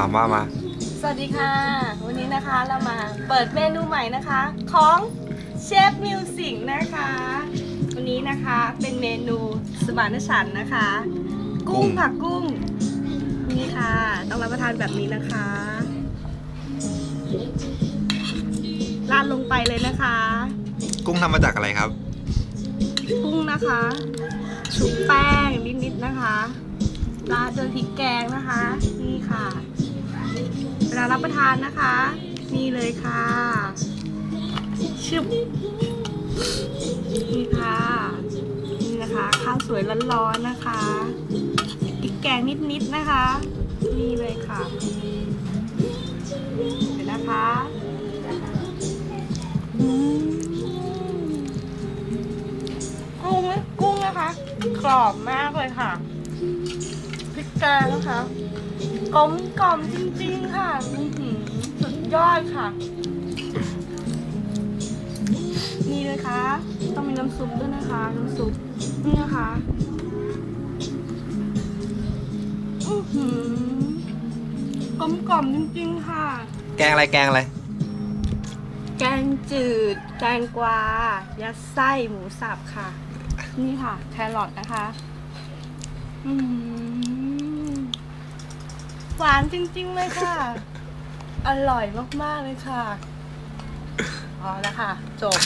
อ่าว่ามา สวัสดีค่ะ วันนี้นะคะเรามาเปิดเมนูใหม่นะคะ ของเชฟมิวสิกนะคะ วันนี้นะคะเป็นเมนูสมานฉันท์นะคะกุ้งกุ้งผักกุ้ง นี่ค่ะ ต้องรับประทานแบบนี้นะคะราดลงไปเลยนะคะ กุ้งทำมาจากอะไรครับ กุ้งนะคะชุบแป้งนิดๆนะคะราดด้วยพริกแกงนะคะนี่ค่ะเว ลารับประทานนะคะ นี่เลยค่ะชึบนี่ค่ะนี่นะคะข้าวสวยร้อนๆนะคะพริกแกงนิดๆนะคะ นี่เลยค่ะเดี๋ยวนะคะกุ้งกุ้งนะคะ กรอบมากเลยค่ะพริกแกงนะคะ กลมกล่อมจริงๆค่ะอื้อหือสุดยอดค่ะ นี่เลยค่ะต้องมีน้ำซุปด้วยนะคะ น้ำซุปนี่นะคะอื้อหือกลมกล่อมจริงๆค่ะ แกงอะไรแกงอะไร แกงจืดแตงกวา ยัดไส้หมูสับค่ะ นี่ค่ะ แครอทนะคะ อืม หวานจริงๆเลยค่ะ อร่อยมากๆเลยค่ะ พอแล้วค่ะ จบ